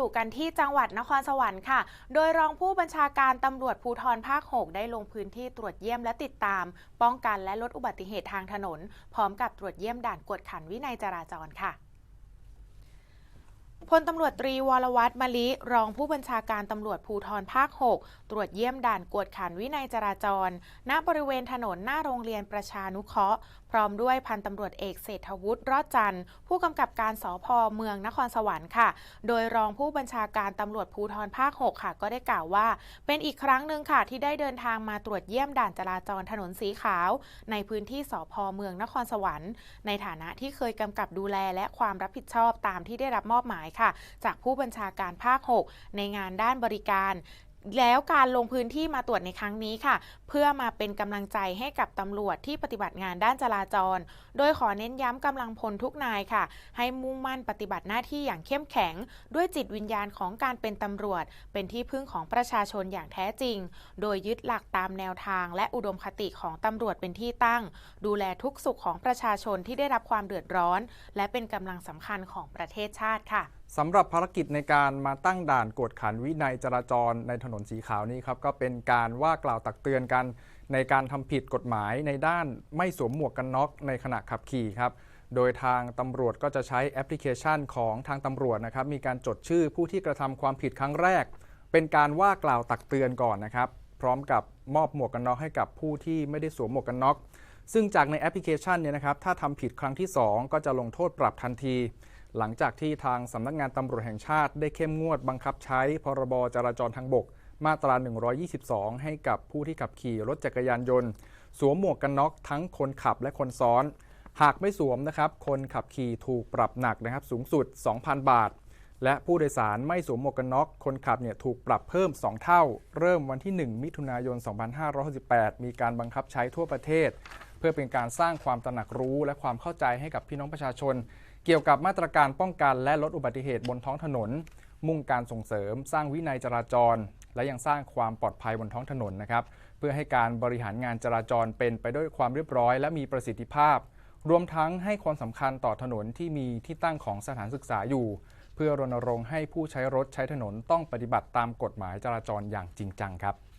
อยู่กันที่จังหวัดนครสวรรค์ค่ะ โดยรองผู้บัญชาการตำรวจภูธรภาค 6 ได้ลงพื้นที่ตรวจเยี่ยมและติดตาม ป้องกันและลดอุบัติเหตุทางถนน พร้อมกับตรวจเยี่ยมด่านกวดขันวินัยจราจรค่ะ พลตำรวจตรีวรวัตรมะลิ รองผู้บัญชาการตำรวจภูธรภาค 6 ตรวจเยี่ยมด่านกวดขันวินัยจราจร ณ บริเวณถนนหน้าโรงเรียนประชานุเคราะห์ พร้อมด้วยพันตำรวจเอกเศรษฐวุฒิรอดจันทร์ผู้กำกับการสพเมืองนครสวรรค์ค่ะ โดยรองผู้บัญชาการตำรวจภูธรภาค 6 ค่ะ ก็ได้กล่าวว่า เป็นอีกครั้งหนึ่งค่ะที่ได้เดินทางมาตรวจเยี่ยมด่านจราจรถนนสีขาว ในพื้นที่สพเมืองนครสวรรค์ ในฐานะที่เคยกำกับดูแลและความรับผิดชอบตามที่ได้รับมอบหมายค่ะจากผู้บัญชาการภาค 6 ในงานด้านบริการแล้วการลงพื้นที่มาตรวจในครั้งนี้ค่ะ เพื่อมาเป็นกำลังใจให้กับตำรวจที่ปฏิบัติงานด้านจราจร โดยขอเน้นย้ำกำลังพลทุกนายค่ะ ให้มุ่งมั่นปฏิบัติหน้าที่อย่างเข้มแข็ง ด้วยจิตวิญญาณของการเป็นตำรวจ เป็นที่พึ่งของประชาชนอย่างแท้จริง โดยยึดหลักตามแนวทาง และอุดมคติของตำรวจเป็นที่ตั้ง ดูแลทุกสุขของประชาชนที่ได้รับความเดือดร้อน และเป็นกำลังสำคัญของประเทศชาติค่ะ สำหรับภารกิจในการมาตั้งด่านกวดขันวินัยจราจรในถนนสีขาวนี้ครับก็เป็นการว่ากล่าวตักเตือนกัน ในการทำผิดกฎหมายในด้านไม่สวมหมวกกันน็อกในขณะขับขี่ครับโดยทางตำรวจก็จะใช้แอปพลิเคชันของทางตำรวจนะครับมีการจดชื่อผู้ที่กระทำความผิดครั้งแรก เป็นการว่ากล่าวตักเตือนก่อนนะครับ พร้อมกับมอบหมวกกันน็อกให้กับผู้ที่ไม่ได้สวมหมวกกันน็อกซึ่งจากในแอปพลิเคชันเนี่ยนะครับถ้าทำผิดครั้งที่ 2 ก็จะลงโทษปรับทันที หลังจากที่ทางสำนักงานตำรวจแห่งชาติได้เข้มงวดบังคับใช้พรบจราจรทางบก มาตรา 122 ให้กับผู้ที่ขับขี่รถจักรยานยนต์ สวมหมวกกันน็อกทั้งคนขับและคนซ้อน หากไม่สวมนะครับคนขับขี่ถูกปรับหนักนะครับสูงสุด 2,000 บาท และผู้โดยสารไม่สวมหมวกกันน็อก คนขับเนี่ยถูกปรับเพิ่ม 2 เท่า เริ่มวันที่ 1 มิถุนายน 2568 มีการบังคับใช้ทั่วประเทศ เพื่อเป็นการสร้างความตระหนักรู้ และความเข้าใจให้กับพี่น้องประชาชน เกี่ยวกับมาตรการป้องกันและลดอุบัติเหตุบนท้องถนน มุ่งการส่งเสริม สร้างวินัยจราจร และยังสร้างความปลอดภัยบนท้องถนนนะครับเพื่อให้การบริหารงานจราจรเป็นไปด้วยความเรียบร้อย และมีประสิทธิภาพ รวมทั้งให้ความสำคัญต่อถนนที่มีที่ตั้งของสถานศึกษาอยู่ เพื่อรณรงค์ให้ผู้ใช้รถใช้ถนนต้องปฏิบัติตามกฎหมายจราจรอย่างจริงจังครับ